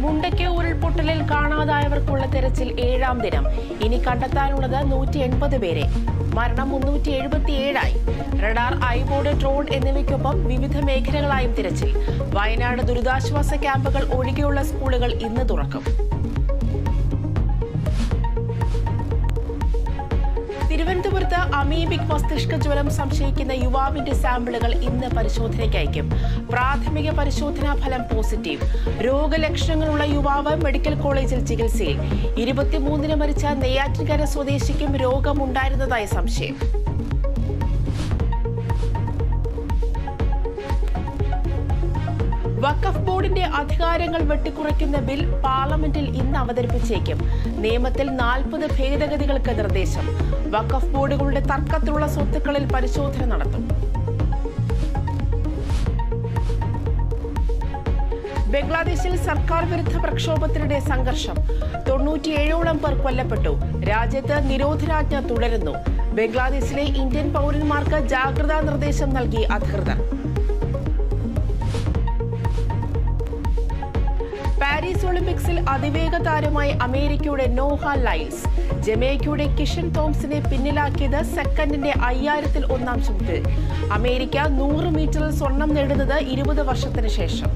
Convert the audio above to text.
മുണ്ടയ്ക്ക് ഉരുൾപൊട്ടലിൽ കാണാതായവർക്കുള്ള തെരച്ചിൽ ഏഴാം ദിനം. ഇനി കണ്ടെത്താനുള്ളത് നൂറ്റി എൺപത് പേരെ. മരണം മുന്നൂറ്റി എഴുപത്തിയേഴായി. റഡാർ ഐബോർഡ് ഡ്രോൺ എന്നിവയ്ക്കൊപ്പം വിവിധ മേഖലകളായും തിരച്ചിൽ. വയനാട് ദുരിതാശ്വാസ ക്യാമ്പുകൾ ഒഴികെയുള്ള സ്കൂളുകൾ ഇന്ന് തുറക്കും. തിരുവനന്തപുരത്ത് അമീബിക് മസ്തിഷ്ക ജ്വരം സംശയിക്കുന്ന യുവാവിന്റെ സാമ്പിളുകൾ ഇന്ന് പരിശോധനയ്ക്ക് അയക്കും പ്രാഥമിക പരിശോധനാ ഫലം പോസിറ്റീവ്. രോഗലക്ഷണങ്ങളുള്ള യുവാവ് മെഡിക്കൽ കോളേജിൽ ചികിത്സയിൽ. ഇരുപത്തിമൂന്നിന് മരിച്ച നെയ്യാറ്റിൻകര സ്വദേശിക്കും രോഗമുണ്ടായിരുന്നതായി സംശയം. വഖഫ് ബോർഡിന്റെ അധികാരങ്ങൾ വെട്ടിക്കുറയ്ക്കുന്ന ബിൽ പാർലമെന്റിൽ ഇന്ന് അവതരിപ്പിച്ചേക്കും. നിയമത്തിൽ നാൽപ്പത് ഭേദഗതികൾക്ക് നിർദ്ദേശം. വഖഫ് ബോർഡുകളുടെ തർക്കത്തിലുള്ള സ്വത്തുക്കളിൽ പരിശോധന നടത്തും. ബംഗ്ലാദേശിൽ സർക്കാർ വിരുദ്ധ പ്രക്ഷോഭത്തിനിടെ സംഘർഷം. തൊണ്ണൂറ്റിയേഴോളം പേർ കൊല്ലപ്പെട്ടു. രാജ്യത്ത് നിരോധനാജ്ഞ തുടരുന്നു. ബംഗ്ലാദേശിലെ ഇന്ത്യൻ പൗരന്മാർക്ക് ജാഗ്രതാ നിർദ്ദേശം നൽകി അധികൃതർ. പാരീസ് ഒളിമ്പിക്സിൽ അതിവേഗ താരമായി അമേരിക്കയുടെ നോഹ ലൈൽസ്. ജമൈക്കയുടെ കിഷൻ തോംസിനെ പിന്നിലാക്കിയത് സെക്കൻഡിന്റെ അയ്യായിരത്തിൽ ഒന്നാം ചുറ്റിൽ അമേരിക്ക നൂറ് മീറ്ററിൽ സ്വർണം നേടുന്നത് ഇരുപത് വർഷത്തിന് ശേഷം.